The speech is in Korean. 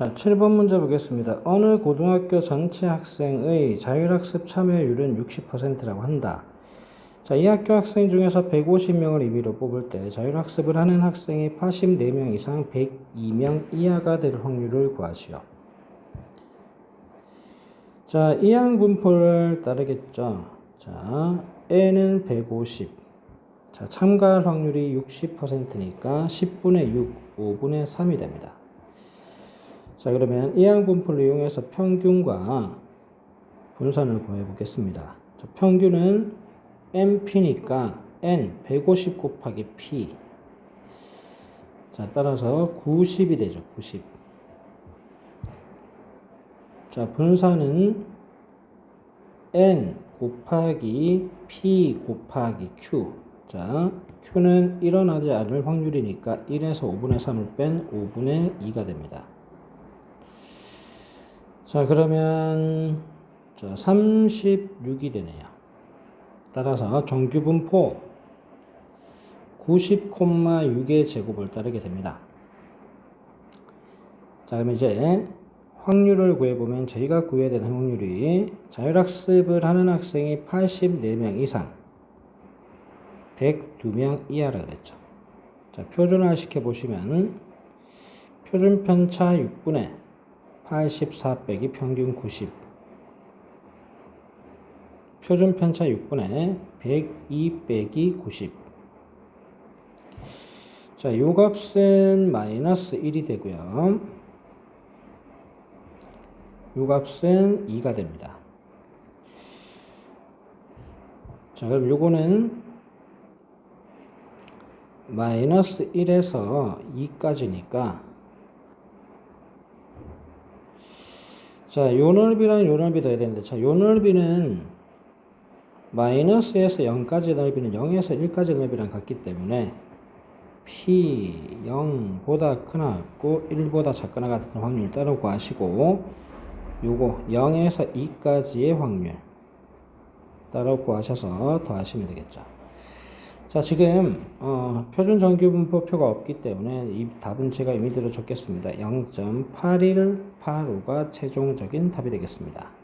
자, 7번 문제 보겠습니다. 어느 고등학교 전체 학생의 자율학습 참여율은 60%라고 한다. 자, 이 학교 학생 중에서 150명을 임의로 뽑을 때 자율학습을 하는 학생이 84명 이상 102명 이하가 될 확률을 구하시오. 자, 이항 분포를 따르겠죠. 자, N은 150. 자, 참가할 확률이 60%니까 10분의 6, 5분의 3이 됩니다. 자, 그러면 이항 분포를 이용해서 평균과 분산을 구해 보겠습니다. 자, 평균은 MP니까 N 150 곱하기 P. 자, 따라서 90이 되죠. 90. 자, 분산은 N 곱하기 P 곱하기 Q. 자, Q는 일어나지 않을 확률이니까 1에서 5분의 3을 뺀 5분의 2가 됩니다. 자, 그러면 자, 36이 되네요. 따라서 정규 분포 90,6의 제곱을 따르게 됩니다. 자, 그럼 이제 확률을 구해보면 저희가 구해야 되는 확률이 자율학습을 하는 학생이 84명 이상 102명 이하라 그랬죠. 자, 표준화 시켜보시면 표준 편차 6분의 84 빼기 평균 90 표준 편차 6분의 102 빼기 90 자, 요 값은 마이너스 1이 되고요. 요 값은 2가 됩니다. 자, 그럼 요거는 마이너스 1에서 2까지니까 자, 요 넓이랑 요 넓이 더해야 되는데 자, 요 넓이는 마이너스에서 0까지 넓이는 0에서 1까지 넓이랑 같기 때문에 P 0보다 크나 같고 1보다 작거나 같은 확률 따로 구하시고 요거 0에서 2까지의 확률 따로 구하셔서 더하시면 되겠죠. 자 지금 어, 표준 정규 분포표가 없기 때문에 이 답은 제가 임의대로 적겠습니다. 0.8185가 최종적인 답이 되겠습니다.